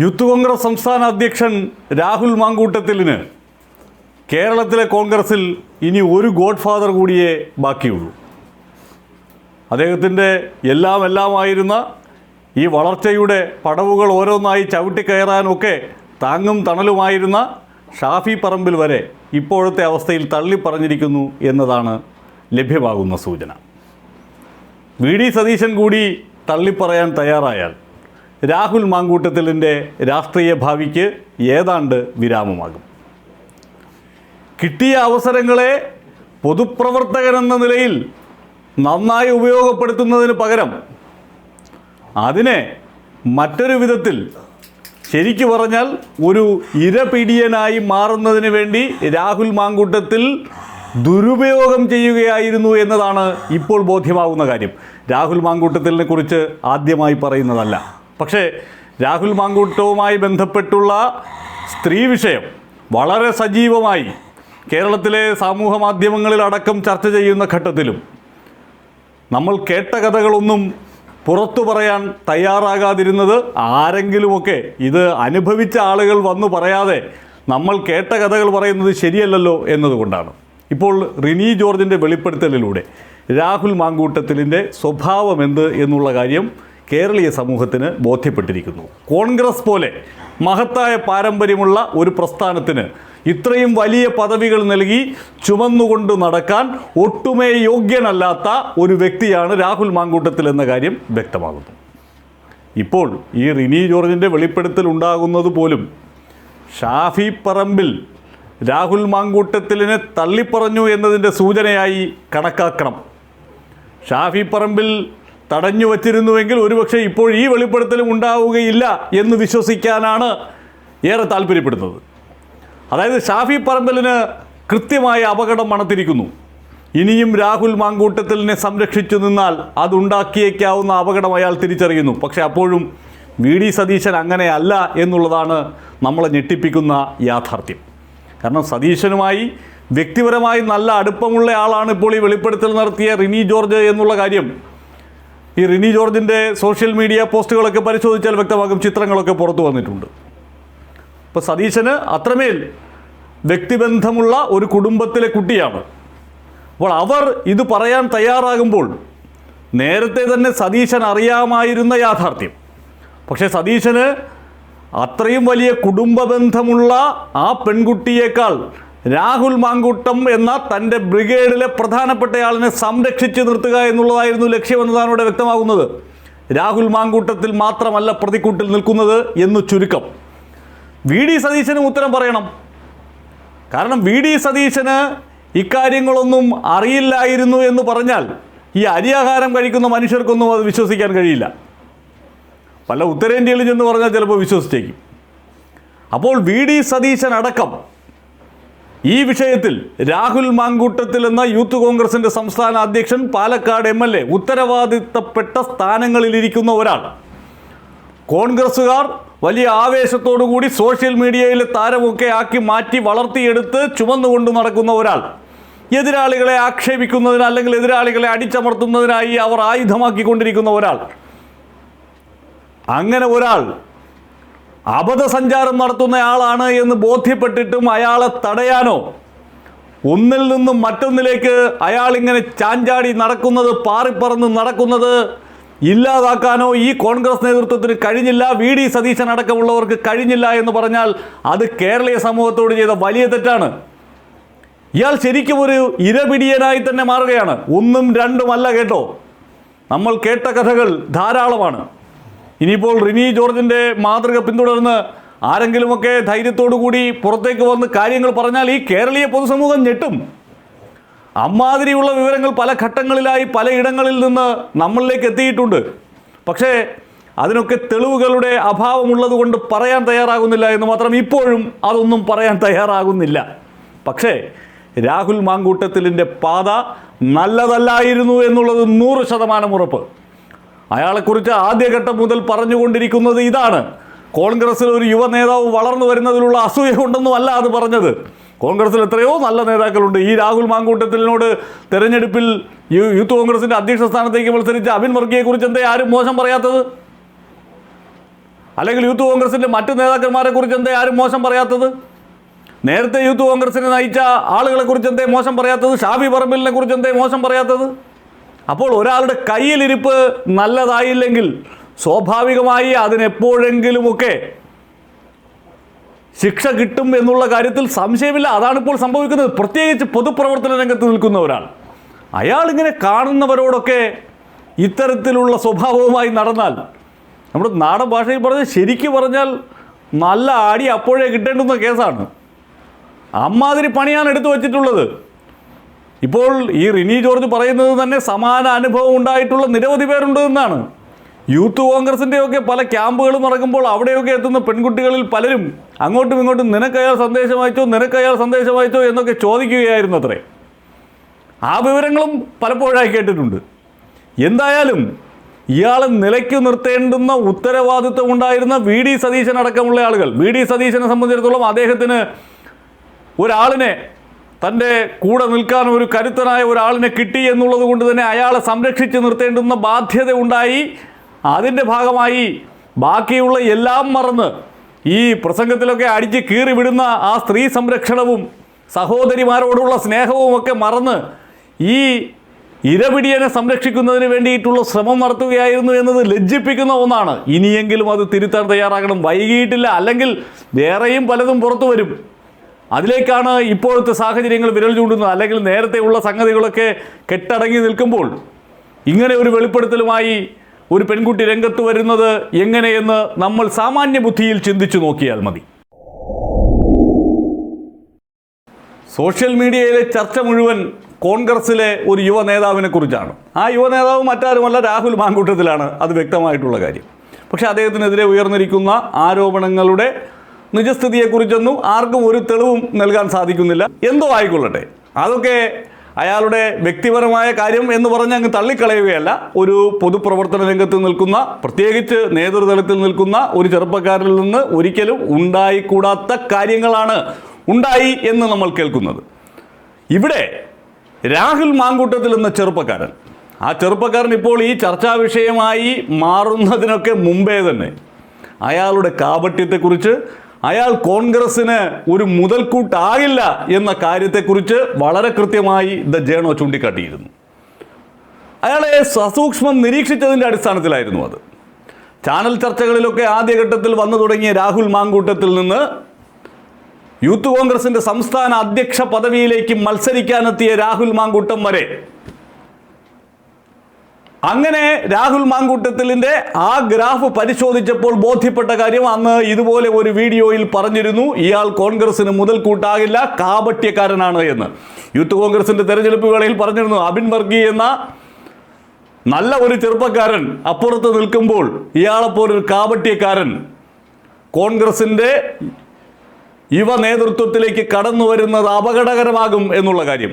Youth Congress സംസ്ഥാന അധ്യക്ഷൻ രാഹുൽ മാങ്കൂട്ടത്തിലിന് കേരളത്തിലെ കോൺഗ്രസിൽ ഇനി ഒരു ഗോഡ് ഫാദർ കൂടിയേ ബാക്കിയുള്ളൂ. അദ്ദേഹത്തിന്റെ എല്ലാം എല്ലാമായിരുന്ന ഈ വളർച്ചയുടെ പടവുകൾ ഓരോന്നായി ചവിട്ടിക്കയറാനൊക്കെ താങ്ങും തണലുമായിരുന്ന ഷാഫി പറമ്പിൽ വരെ ഇപ്പോഴത്തെ അവസ്ഥയിൽ തള്ളിപ്പറഞ്ഞിരിക്കുന്നു എന്നതാണ് ലഭ്യമാകുന്ന സൂചന. വി ഡി സതീശൻ കൂടി തള്ളിപ്പറയാൻ തയ്യാറായാൽ രാഹുൽ മാങ്കൂട്ടത്തിലിന്റെ രാഷ്ട്രീയ ഭാവിക്ക് ഏതാണ്ട് വിരാമമാകും. കിട്ടിയ അവസരങ്ങളെ പൊതുപ്രവർത്തകൻ എന്ന നിലയിൽ നന്നായി ഉപയോഗപ്പെടുത്തുന്നതിന് പകരം അതിനെ മറ്റൊരു വിധത്തിൽ ശരിക്കു പറഞ്ഞാൽ ഒരു ഇരപിടിയനായി മാറുന്നതിന് വേണ്ടി രാഹുൽ മാങ്കൂട്ടത്തിൽ ദുരുപയോഗം ചെയ്യുകയായിരുന്നു എന്നതാണ് ഇപ്പോൾ ബോധ്യമാകുന്ന കാര്യം. രാഹുൽ മാങ്കൂട്ടത്തിലിനെ കുറിച്ച് ആദ്യമായി പറയുന്നതല്ല. പക്ഷേ രാഹുൽ മാങ്കൂട്ടവുമായി ബന്ധപ്പെട്ടുള്ള സ്ത്രീ വിഷയം വളരെ സജീവമായി കേരളത്തിലെ സമൂഹ മാധ്യമങ്ങളിലടക്കം ചർച്ച ചെയ്യുന്ന ഘട്ടത്തിലും നമ്മൾ കേട്ട കഥകളൊന്നും പുറത്തു പറയാൻ തയ്യാറാകാതിരുന്നത് ആരെങ്കിലുമൊക്കെ ഇത് അനുഭവിച്ച ആളുകൾ വന്നു പറയാതെ നമ്മൾ കേട്ട കഥകൾ പറയുന്നത് ശരിയല്ലല്ലോ എന്നതുകൊണ്ടാണ്. ഇപ്പോൾ റിനി ജോർജിന്റെ വെളിപ്പെടുത്തലിലൂടെ രാഹുൽ മാങ്കൂട്ടത്തിലിന്റെ സ്വഭാവം എന്ത് എന്നുള്ള കാര്യം കേരളീയ സമൂഹത്തിന് ബോധ്യപ്പെട്ടിരിക്കുന്നു. കോൺഗ്രസ് പോലെ മഹത്തായ പാരമ്പര്യമുള്ള ഒരു പ്രസ്ഥാനത്തിന് ഇത്രയും വലിയ പദവികൾ നൽകി ചുമന്നുകൊണ്ട് നടക്കാൻ ഒട്ടുമേ യോഗ്യനല്ലാത്ത ഒരു വ്യക്തിയാണ് രാഹുൽ മാങ്കൂട്ടത്തിൽ എന്ന കാര്യം വ്യക്തമാകുന്നു. ഇപ്പോൾ ഈ റിനി ജോർജിന്റെ വെളിപ്പെടുത്തൽ ഉണ്ടാകുന്നത് പോലും ഷാഫി പറമ്പിൽ രാഹുൽ മാങ്കൂട്ടത്തിലിനെ തള്ളിപ്പറഞ്ഞു എന്നതിന്റെ സൂചനയായി കണക്കാക്കണം. ഷാഫി പറമ്പിൽ തടഞ്ഞു വച്ചിരുന്നുവെങ്കിൽ ഒരുപക്ഷെ ഇപ്പോൾ ഈ വെളിപ്പെടുത്തലും ഉണ്ടാവുകയില്ല എന്ന് വിശ്വസിക്കാനാണ് ഏറെ താല്പര്യപ്പെടുന്നത്. അതായത് ഷാഫി പറമ്പലിന് കൃത്യമായ അപകടം മണത്തിരിക്കുന്നു. ഇനിയും രാഹുൽ മാങ്കൂട്ടത്തിലിനെ സംരക്ഷിച്ചു നിന്നാൽ അതുണ്ടാക്കിയേക്കാവുന്ന അപകടം അയാൾ തിരിച്ചറിയുന്നു. പക്ഷെ അപ്പോഴും വി ഡി സതീശൻ അങ്ങനെയല്ല എന്നുള്ളതാണ് നമ്മളെ ഞെട്ടിപ്പിക്കുന്ന യാഥാർത്ഥ്യം. കാരണം സതീശനുമായി വ്യക്തിപരമായി നല്ല അടുപ്പമുള്ള ആളാണ് ഇപ്പോൾ ഈ വെളിപ്പെടുത്തൽ നടത്തിയ റിനി ജോർജ് എന്നുള്ള കാര്യം ഈ റിനി ജോർജിന്റെ സോഷ്യൽ മീഡിയ പോസ്റ്റുകളൊക്കെ പരിശോധിച്ചാൽ വ്യക്തമാകും ചിത്രങ്ങളൊക്കെ പുറത്തു വന്നിട്ടുണ്ട്. ഇപ്പോൾ സതീശന് അത്രമേൽ വ്യക്തിബന്ധമുള്ള ഒരു കുടുംബത്തിലെ കുട്ടിയാണ്. അപ്പോൾ അവർ ഇത് പറയാൻ തയ്യാറാകുമ്പോൾ നേരത്തെ തന്നെ സതീശൻ അറിയാമായിരുന്ന യാഥാർത്ഥ്യം. പക്ഷേ സതീശന് അത്രയും വലിയ കുടുംബ ബന്ധമുള്ള ആ പെൺകുട്ടിയേക്കാൾ രാഹുൽ മാങ്കൂട്ടം എന്ന തന്റെ ബ്രിഗേഡിലെ പ്രധാനപ്പെട്ടയാളിനെ സംരക്ഷിച്ചു നിർത്തുക എന്നുള്ളതായിരുന്നു ലക്ഷ്യമെന്നതാണ് ഇവിടെ വ്യക്തമാകുന്നത്. രാഹുൽ മാങ്കൂട്ടത്തിൽ മാത്രമല്ല പ്രതിക്കൂട്ടിൽ നിൽക്കുന്നത് എന്ന് ചുരുക്കം. വി ഡി സതീശനും ഉത്തരം പറയണം. കാരണം വി ഡി സതീശന് ഇക്കാര്യങ്ങളൊന്നും അറിയില്ലായിരുന്നു എന്ന് പറഞ്ഞാൽ ഈ അരിയാഹാരം കഴിക്കുന്ന മനുഷ്യർക്കൊന്നും അത് വിശ്വസിക്കാൻ കഴിയില്ല. പല ഉത്തരേന്ത്യയിൽ ചെന്ന് പറഞ്ഞാൽ ചിലപ്പോൾ വിശ്വസിച്ചേക്കും. അപ്പോൾ വി ഡി സതീശൻ അടക്കം ഈ വിഷയത്തിൽ രാഹുൽ മാങ്കൂട്ടത്തിൽ എന്ന യൂത്ത് കോൺഗ്രസിന്റെ സംസ്ഥാന അധ്യക്ഷൻ പാലക്കാട് എം എൽ എ ഉത്തരവാദിത്തപ്പെട്ട സ്ഥാനങ്ങളിലിരിക്കുന്ന ഒരാൾ കോൺഗ്രസ്സുകാർ വലിയ ആവേശത്തോടുകൂടി സോഷ്യൽ മീഡിയയിലെ താരമൊക്കെ ആക്കി മാറ്റി വളർത്തിയെടുത്ത് ചുമന്നുകൊണ്ട് നടക്കുന്ന ഒരാൾ. എതിരാളികളെ ആക്ഷേപിക്കുന്നതിന് അല്ലെങ്കിൽ എതിരാളികളെ അടിച്ചമർത്തുന്നതിനായി അവർ ആയുധമാക്കിക്കൊണ്ടിരിക്കുന്ന ഒരാൾ. അങ്ങനെ ഒരാൾ അബദ്ധസഞ്ചാരം നടത്തുന്നയാളാണ് എന്ന് ബോധ്യപ്പെട്ടിട്ടും അയാളെ തടയാനോ? ഒന്നിൽ നിന്നും മറ്റൊന്നിലേക്ക് അയാൾ ഇങ്ങനെ ചാഞ്ചാടി നടക്കുന്നത് പാറിപ്പറന്ന് നടക്കുന്നത് ഇല്ലാതാക്കാനോ ഈ കോൺഗ്രസ് നേതൃത്വത്തിന് കഴിഞ്ഞില്ല വി. ഡി. സതീശൻ അടക്കമുള്ളവർക്ക് കഴിഞ്ഞില്ല എന്ന് പറഞ്ഞാൽ അത് കേരളീയ സമൂഹത്തോട് ചെയ്ത വലിയ തെറ്റാണ്. ഇയാൾ ശരിക്കും ഒരു ഇരപിടിയനായി തന്നെ മാറുകയാണ്. ഒന്നും രണ്ടുമല്ല കേട്ടോ. നമ്മൾ കേട്ട കഥകൾ ധാരാളമാണ്. ഇനിയിപ്പോൾ റിനി ജോർജിന്റെ മാതൃക പിന്തുടർന്ന് ആരെങ്കിലുമൊക്കെ ധൈര്യത്തോടു കൂടി പുറത്തേക്ക് വന്ന് കാര്യങ്ങൾ പറഞ്ഞാൽ ഈ കേരളീയ പൊതുസമൂഹം ഞെട്ടും. അമ്മാതിരിയുള്ള വിവരങ്ങൾ പല ഘട്ടങ്ങളിലായി പലയിടങ്ങളിൽ നിന്ന് നമ്മളിലേക്ക് എത്തിയിട്ടുണ്ട്. പക്ഷേ അതിനൊക്കെ തെളിവുകളുടെ അഭാവമുള്ളത് കൊണ്ട് പറയാൻ തയ്യാറാകുന്നില്ല എന്ന് മാത്രം ഇപ്പോഴും അതൊന്നും പറയാൻ തയ്യാറാകുന്നില്ല. പക്ഷേ രാഹുൽ മാങ്കൂട്ടത്തിലിന്റെ പാത നല്ലതല്ലായിരുന്നു എന്നുള്ളത് നൂറ് ശതമാനം ഉറപ്പ്. അയാളെക്കുറിച്ച് ആദ്യഘട്ടം മുതൽ പറഞ്ഞുകൊണ്ടിരിക്കുന്നത് ഇതാണ്. കോൺഗ്രസ്സിൽ ഒരു യുവ നേതാവ് വളർന്നു വരുന്നതിലുള്ള അസൂയ കൊണ്ടൊന്നും അല്ല അത് പറഞ്ഞത്. കോൺഗ്രസ്സിൽ എത്രയോ നല്ല നേതാക്കളുണ്ട്. ഈ രാഹുൽ മാങ്കൂട്ടത്തിലിനോട് തെരഞ്ഞെടുപ്പിൽ യൂത്ത് കോൺഗ്രസിന്റെ അധ്യക്ഷ സ്ഥാനത്തേക്ക് മത്സരിച്ച അബിൻ വർഗിയെക്കുറിച്ച് എന്തേ ആരും മോശം പറയാത്തത്? അല്ലെങ്കിൽ യൂത്ത് കോൺഗ്രസിന്റെ മറ്റ് നേതാക്കന്മാരെക്കുറിച്ച് എന്തേ ആരും മോശം പറയാത്തത്? നേരത്തെ യൂത്ത് കോൺഗ്രസിനെ നയിച്ച ആളുകളെക്കുറിച്ച് എന്തേ മോശം പറയാത്തത്? ഷാഫി പറമ്പിലിനെ കുറിച്ച് എന്തേ മോശം പറയാത്തത്? അപ്പോൾ ഒരാളുടെ കയ്യിലിരിപ്പ് നല്ലതായില്ലെങ്കിൽ സ്വാഭാവികമായി അതിനെപ്പോഴെങ്കിലുമൊക്കെ ശിക്ഷ കിട്ടും എന്നുള്ള കാര്യത്തിൽ സംശയമില്ല. അതാണ് ഇപ്പോൾ സംഭവിക്കുന്നത്. പ്രത്യേകിച്ച് പൊതുപ്രവർത്തന രംഗത്ത് നിൽക്കുന്ന ഒരാൾ അയാൾ ഇങ്ങനെ കാണുന്നവരോടൊക്കെ ഇത്തരത്തിലുള്ള സ്വഭാവവുമായി നടന്നാൽ നമ്മുടെ നാടൻ ഭാഷയിൽ പറഞ്ഞ് ശരിക്ക് പറഞ്ഞാൽ നല്ല ആടി അപ്പോഴേ കിട്ടേണ്ടുന്ന കേസാണ്. അമ്മാതിരി പണിയാണ് എടുത്തു വച്ചിട്ടുള്ളത്. ഇപ്പോൾ ഈ റിനി ജോർജ് പറയുന്നത് തന്നെ സമാന അനുഭവം ഉണ്ടായിട്ടുള്ള നിരവധി പേരുണ്ട് എന്നാണ്. യൂത്ത് കോൺഗ്രസിന്റെയൊക്കെ പല ക്യാമ്പുകളും നടക്കുമ്പോൾ അവിടെയൊക്കെ എത്തുന്ന പെൺകുട്ടികളിൽ പലരും അങ്ങോട്ടും ഇങ്ങോട്ടും നിനക്കയാൾ സന്ദേശം അയച്ചോ നിനക്കയാൾ സന്ദേശം അയച്ചോ എന്നൊക്കെ ചോദിക്കുകയായിരുന്നു അത്രേ ആ വിവരങ്ങളും പലപ്പോഴായി കേട്ടിട്ടുണ്ട്. എന്തായാലും ഇയാളെ നിലയ്ക്ക് നിർത്തേണ്ടുന്ന ഉത്തരവാദിത്വം ഉണ്ടായിരുന്ന വി ഡി സതീശൻ അടക്കമുള്ള ആളുകൾ വി ഡി സതീശനെ സംബന്ധിച്ചിടത്തോളം അദ്ദേഹത്തിന് ഒരാളിനെ തന്റെ കൂടെ നിൽക്കാൻ ഒരു കരുത്തനായ ഒരാളിനെ കിട്ടി എന്നുള്ളത് കൊണ്ട് തന്നെ അയാളെ സംരക്ഷിച്ച് നിർത്തേണ്ടുന്ന ബാധ്യത ഉണ്ടായി. അതിന്റെ ഭാഗമായി ബാക്കിയുള്ള എല്ലാം മറന്ന് ഈ പ്രസംഗത്തിലൊക്കെ അടിച്ച് കീറി വിടുന്ന ആ സ്ത്രീ സംരക്ഷണവും സഹോദരിമാരോടുള്ള സ്നേഹവും ഒക്കെ മറന്ന് ഈ ഇരപിടിയനെ സംരക്ഷിക്കുന്നതിന് വേണ്ടിയിട്ടുള്ള ശ്രമം നടത്തുകയായിരുന്നു എന്നത് ലജ്ജിപ്പിക്കുന്ന ഒന്നാണ്. ഇനിയെങ്കിലും അത് തിരുത്താൻ തയ്യാറാകണം. വൈകിയിട്ടില്ല. അല്ലെങ്കിൽ വേറെയും പലതും പുറത്തു വരും. അതിലേക്കാണ് ഇപ്പോഴത്തെ സാഹചര്യങ്ങൾ വിരൽ ചൂണ്ടുന്നത്. അല്ലെങ്കിൽ നേരത്തെയുള്ള സംഗതികളൊക്കെ കെട്ടടങ്ങി നിൽക്കുമ്പോൾ ഇങ്ങനെ ഒരു വെളിപ്പെടുത്തലുമായി ഒരു പെൺകുട്ടി രംഗത്ത് വരുന്നത് എങ്ങനെയെന്ന് നമ്മൾ സാമാന്യ ബുദ്ധിയിൽ ചിന്തിച്ചു നോക്കിയാൽ മതി. സോഷ്യൽ മീഡിയയിലെ ചർച്ച മുഴുവൻ കോൺഗ്രസിലെ ഒരു യുവ നേതാവിനെ കുറിച്ചാണ്. ആ യുവ നേതാവ് മറ്റാരുമല്ല രാഹുൽ മാങ്കൂട്ടത്തിലാണ് അത് വ്യക്തമായിട്ടുള്ള കാര്യം. പക്ഷേ അദ്ദേഹത്തിനെതിരെ ഉയർന്നിരിക്കുന്ന ആരോപണങ്ങളുടെ നിജസ്ഥിതിയെക്കുറിച്ചൊന്നും ആർക്കും ഒരു തെളിവും നൽകാൻ സാധിക്കുന്നില്ല. എന്തോ ആയിക്കൊള്ളട്ടെ. അതൊക്കെ അയാളുടെ വ്യക്തിപരമായ കാര്യം എന്ന് പറഞ്ഞ് അങ്ങ് തള്ളിക്കളയുകയല്ല. ഒരു പൊതുപ്രവർത്തന രംഗത്ത് നിൽക്കുന്ന പ്രത്യേകിച്ച് നേതൃതലത്തിൽ നിൽക്കുന്ന ഒരു ചെറുപ്പക്കാരിൽ നിന്ന് ഒരിക്കലും ഉണ്ടായിക്കൂടാത്ത കാര്യങ്ങളാണ് ഉണ്ടായി എന്ന് നമ്മൾ കേൾക്കുന്നത്. ഇവിടെ രാഹുൽ മാങ്കൂട്ടത്തിൽ എന്ന ചെറുപ്പക്കാരൻ. ആ ചെറുപ്പക്കാരൻ ഇപ്പോൾ ഈ ചർച്ചാ വിഷയമായി മാറുന്നതിനൊക്കെ മുമ്പേ തന്നെ അയാളുടെ കാപട്യത്തെക്കുറിച്ച് അയാൾ കോൺഗ്രസ്സിന് ഒരു മുതൽക്കൂട്ടാകില്ല എന്ന കാര്യത്തെക്കുറിച്ച് വളരെ കൃത്യമായി ദ ജേണോ ചൂണ്ടിക്കാട്ടിയിരുന്നു. അയാളെ സസൂക്ഷ്മം നിരീക്ഷിച്ചതിന്റെ അടിസ്ഥാനത്തിലായിരുന്നു അത്. ചാനൽ ചർച്ചകളിലൊക്കെ ആദ്യഘട്ടത്തിൽ വന്നു തുടങ്ങിയ രാഹുൽ മാങ്കൂട്ടത്തിൽ നിന്ന് യൂത്ത് കോൺഗ്രസിന്റെ സംസ്ഥാന അധ്യക്ഷ പദവിയിലേക്ക് മത്സരിക്കാനെത്തിയ രാഹുൽ മാങ്കൂട്ടം വരെ അങ്ങനെ രാഹുൽ മാങ്കൂട്ടത്തിലിന്റെ ആ ഗ്രാഫ് പരിശോധിച്ചപ്പോൾ ബോധ്യപ്പെട്ട കാര്യം അന്ന് ഇതുപോലെ ഒരു വീഡിയോയിൽ പറഞ്ഞിരുന്നു. ഇയാൾ കോൺഗ്രസിന് മുതൽക്കൂട്ടാകില്ല കാപട്യക്കാരനാണ് എന്ന്. യൂത്ത് കോൺഗ്രസിന്റെ തെരഞ്ഞെടുപ്പ് വേളയിൽ പറഞ്ഞിരുന്നു അബിൻ വർഗി എന്ന നല്ല ഒരു ചെറുപ്പക്കാരൻ അപ്പുറത്ത് നിൽക്കുമ്പോൾ ഇയാളെപ്പോലൊരു കാപട്യക്കാരൻ കോൺഗ്രസിന്റെ യുവ നേതൃത്വത്തിലേക്ക് കടന്നു വരുന്നത് അപകടകരമാകും എന്നുള്ള കാര്യം.